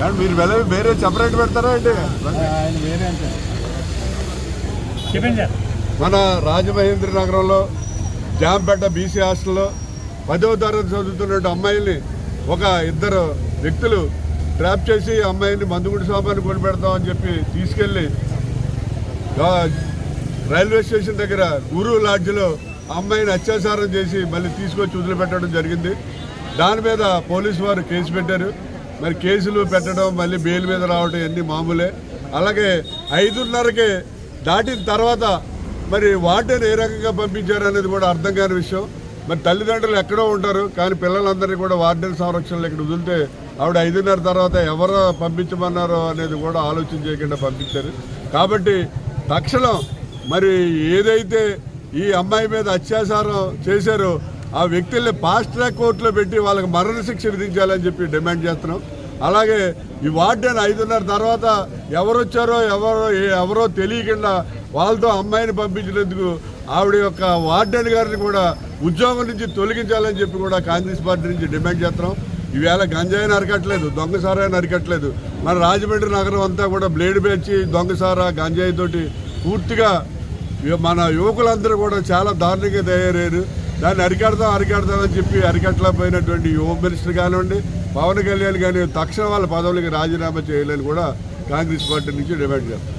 కానీ మీరు వెళ్ళ వేరే సెపరేట్ పెడతారా అంటే ఆయన వేరే అంటే చెప్పండి సార్. మన రాజమహేంద్ర నగరంలో జాంపేట బీసీ హాస్టల్లో పదవ తరగతి చదువుతున్న అమ్మాయిల్ని ఒక ఇద్దరు వ్యక్తులు ట్రాప్ చేసి అమ్మాయిని మందుగుడి సామాన్ని కొని పెడతామని చెప్పి తీసుకెళ్ళి రైల్వే స్టేషన్ దగ్గర గురు లాడ్జ్లో అమ్మాయిని అత్యాచారం చేసి మళ్ళీ తీసుకొచ్చి వదిలిపెట్టడం జరిగింది. దాని మీద పోలీసు వారు కేసు పెట్టారు. మరి కేసులు పెట్టడం మళ్ళీ బెయిల్ మీద రావడం ఇవన్నీ మామూలే. అలాగే ఐదున్నరకి దాటిన తర్వాత మరి వాటిని ఏ రకంగా పంపించారు అనేది కూడా అర్థం కాని విషయం. మరి తల్లిదండ్రులు ఎక్కడో ఉంటారు కానీ పిల్లలందరినీ కూడా వార్డెన్ సంరక్షణలో ఇక్కడ వదిలితే ఆవిడ ఐదున్నర తర్వాత ఎవరు పంపించమన్నారో అనేది కూడా ఆలోచన చేయకుండా పంపించారు. కాబట్టి తక్షణం మరి ఏదైతే ఈ అమ్మాయి మీద అత్యాచారం చేశారో ఆ వ్యక్తుల్ని ఫాస్ట్ ట్రాక్ కోర్టులో పెట్టి వాళ్ళకి మరణశిక్ష విధించాలని చెప్పి డిమాండ్ చేస్తున్నాం. అలాగే ఈ వార్డెన్ ఐదున్నర తర్వాత ఎవరు వచ్చారో ఎవరో ఎవరో తెలియకుండా వాళ్ళతో అమ్మాయిని పంపించినందుకు ఆవిడ యొక్క వార్డెన్ గారిని కూడా ఉద్యోగం నుంచి తొలగించాలని చెప్పి కూడా కాంగ్రెస్ పార్టీ నుంచి డిమాండ్ చేస్తున్నాం. ఈవేళ గంజాయిని అరకట్లేదు దొంగసారాయని అరకట్లేదు మన రాజమండ్రి నగరం అంతా కూడా బ్లేడ్ పేర్చి దొంగసారా గంజాయి తోటి పూర్తిగా మన యువకులందరూ కూడా చాలా దారుణంగా తయారయ్యారు. దాన్ని అరికడతాం అరికడతామని అని చెప్పి అరికట్టలేకపోయినటువంటి యువ మినిస్టర్ కానివ్వండి పవన్ కళ్యాణ్ కానీ తక్షణ వాళ్ళ పదవులకి రాజీనామా చేయాలని కూడా కాంగ్రెస్ పార్టీ నుంచి డిమాండ్ చేస్తాం